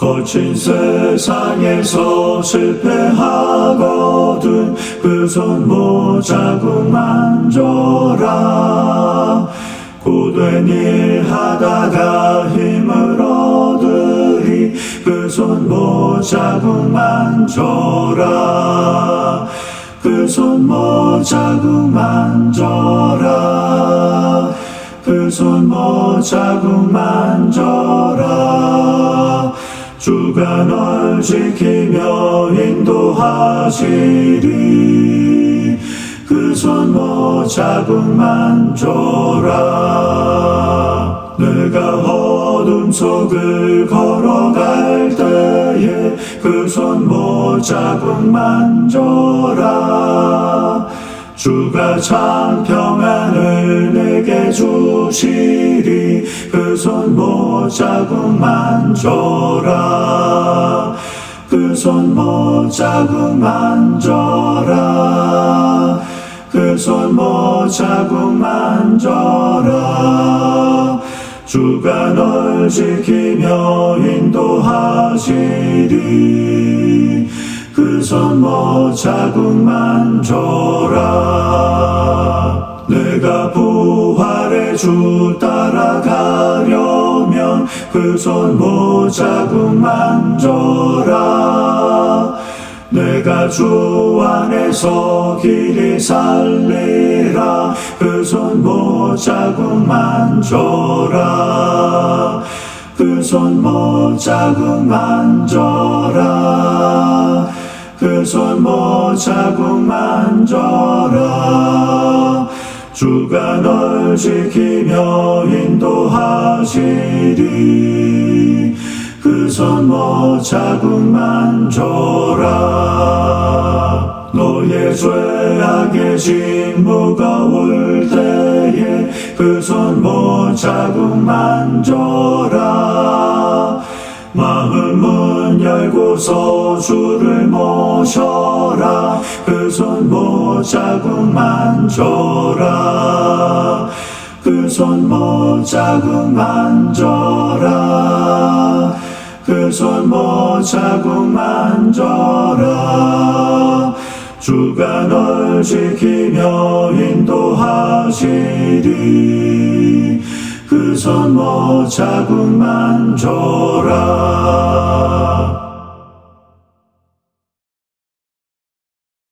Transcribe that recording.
거친 세상에서 실패하거든. 그손못 자국 만져라. 고된 일 하다가 힘을 얻으리. 그손못 자국 만져라. 그손못 자국 만져라. 그손못 자국 만져라 주가 널 지키며 인도하시리. 그손못 자국 만져라. 내가 어둠 속을 걸어갈 때에 그손못 자국 만져라 주가 참 평안을 내게 주시리. 그 손 못 자국 만져라. 그 손 못 자국 만져라. 그 손 못 자국 만져라. 주가 널 지키며 인도하시리 그손못 자국 만져라. 내가 부활의 주 따라가려면 그손못 자국 만져라. 내가 주 안에서 길이 살리라. 그손못 자국 만져라. 그손못 자국 만져라 그손못 자국 만져라 주가 널 지키며 인도하시리. 그손못 자국 만져라 너의 죄악의 짐 무거울 때에 그손못 자국 만져라 마음 문 열고서 주를 모 셔라. 그손못 자국 만져라. 그손못 자국 만져라. 그손못 자국 만져라. 주가 널 지키며 인도하시리. 그손못 자국 만져라